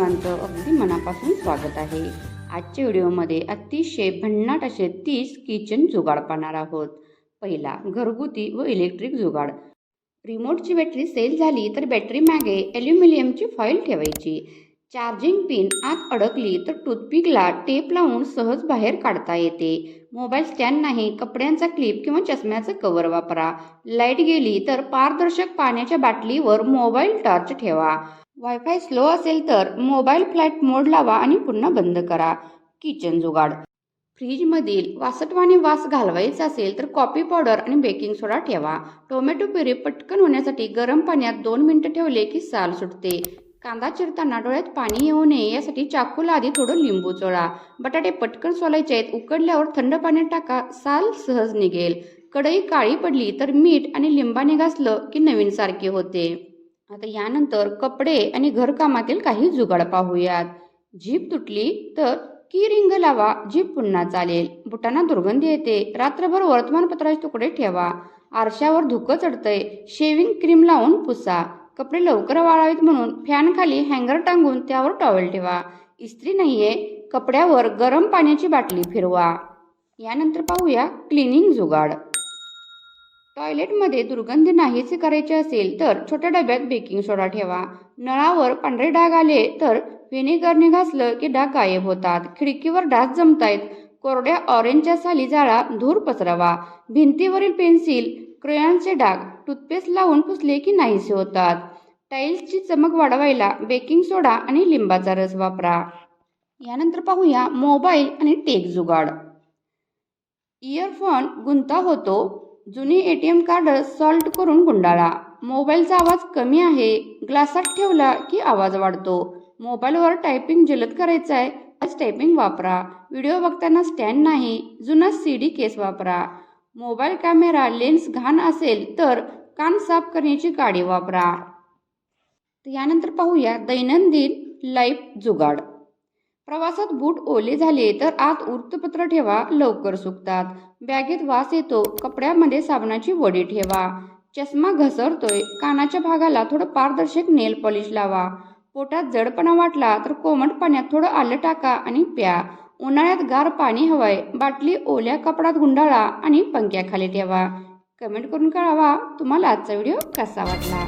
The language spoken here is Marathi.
अगदी मनापासून स्वागत आहे. आजच्या व्हिडिओमध्ये अतिशय भन्नाट असे तीस किचन जुगाड पाहणार आहोत. पहिला घरगुती व इलेक्ट्रिक जुगाड. रिमोटची बॅटरी सेल झाली तर बॅटरी मागे ॲल्युमिनियमची फॉईल ठेवायची. चार्जिंग पिन आत अडकली तर टूथपिकला टेप लावून सहज बाहेर काढता येते. मोबाईल स्टँड नाही कपड्यांचा क्लिप किंवा चष्म्याचं कवर वापरा. लाइट गेली तर पारदर्शक पाण्याच्या बाटलीवर मोबाईल टॉर्च ठेवा. वायफाय स्लो असेल तर मोबाईल फ्लॅट मोड लावा आणि पुन्हा बंद करा. किचन जुगाड. फ्रीजमधील वासटवाने वास घालवायचा असेल तर कॉफी पावडर आणि बेकिंग सोडा ठेवा. टोमॅटो प्युरी पटकन होण्यासाठी गरम पाण्यात दोन मिनटं ठेवले की साल सुटते. कांदा चिरताना डोळ्यात पाणी येऊ नये यासाठी चाकूला आधी थोडं लिंबू चोळा. बटाटे पटकन सोलायचे आहेत उकडल्यावर थंड पाण्यात टाका साल सहज निघेल. कढई काळी पडली तर मीठ आणि लिंबाने घासलं की नवीन सारखे होते. आता यानंतर कपडे आणि घरकामातील काही जुगाड पाहूयात. जीप तुटली तर की रिंग लावा जीप पुन्हा चालेल. बुटांना दुर्गंधी येते. रात्रभर वर्तमानपत्राचे तुकडे ठेवा. आरशावर धुकं चढतंय. शेविंग क्रीम लावून पुसा. कपडे लवकर वाळावेत म्हणून फॅन खाली हँगर टांगून त्यावर टॉवेल ठेवा. इस्त्री नाहीये. कपड्यावर गरम पाण्याची बाटली फिरवा. यानंतर पाहूया क्लिनिंग जुगाड. टॉयलेटमध्ये दुर्गंधी नाहीसे करायचे असेल तर छोट्या डब्यात बेकिंग सोडा ठेवा. नळावर पांढरे डाग आले तर व्हिनेगरने घासलं की डाग गायब होतात. खिडकीवर डास जमतायत. कोरड्या ऑरेंजच्या साली जाळा धूर पसरवा. भिंतीवरील पेन्सिल क्रेयॉनचे डाग टूथपेस्ट लावून पुसले की नाहीसे होतात. टाईल्सची चमक वाढवायला बेकिंग सोडा आणि लिंबाचा रस वापरा. यानंतर पाहूया मोबाईल आणि टेक जुगाड. इयरफोन गुंता होतो. जुनी ए टी एम कार्ड सॉल्ट करून गुंडाळा. मोबाईलचा आवाज कमी आहे. ग्लासात ठेवला की आवाज वाढतो. मोबाईलवर टायपिंग जलद करायचं आहे आज टायपिंग वापरा. व्हिडिओ बघताना स्टँड नाही जुना सी डी केस वापरा. मोबाईल कॅमेरा लेन्स घाण असेल तर कान साफ करण्याची गाडी वापरा. यानंतर पाहूया दैनंदिन लाईफ जुगाड. प्रवासात बूट ओले झाले तर आत वृत्तपत्र ठेवा लवकर सुकतात. बॅगेत वास येतो कपड्यामध्ये साबणाची वडी ठेवा. चष्मा घसरतोय कानाच्या भागाला थोडं पारदर्शक नेल पॉलिश लावा. पोटात जडपणा वाटला तर कोमट पाण्यात थोडं आलं टाका आणि प्या. उन्हाळ्यात गार पाणी हवंय बाटली ओल्या कपड्यात गुंडाळा आणि पंख्याखाली ठेवा. कमेंट करून कळावा तुम्हाला आजचा व्हिडिओ कसा वाटला?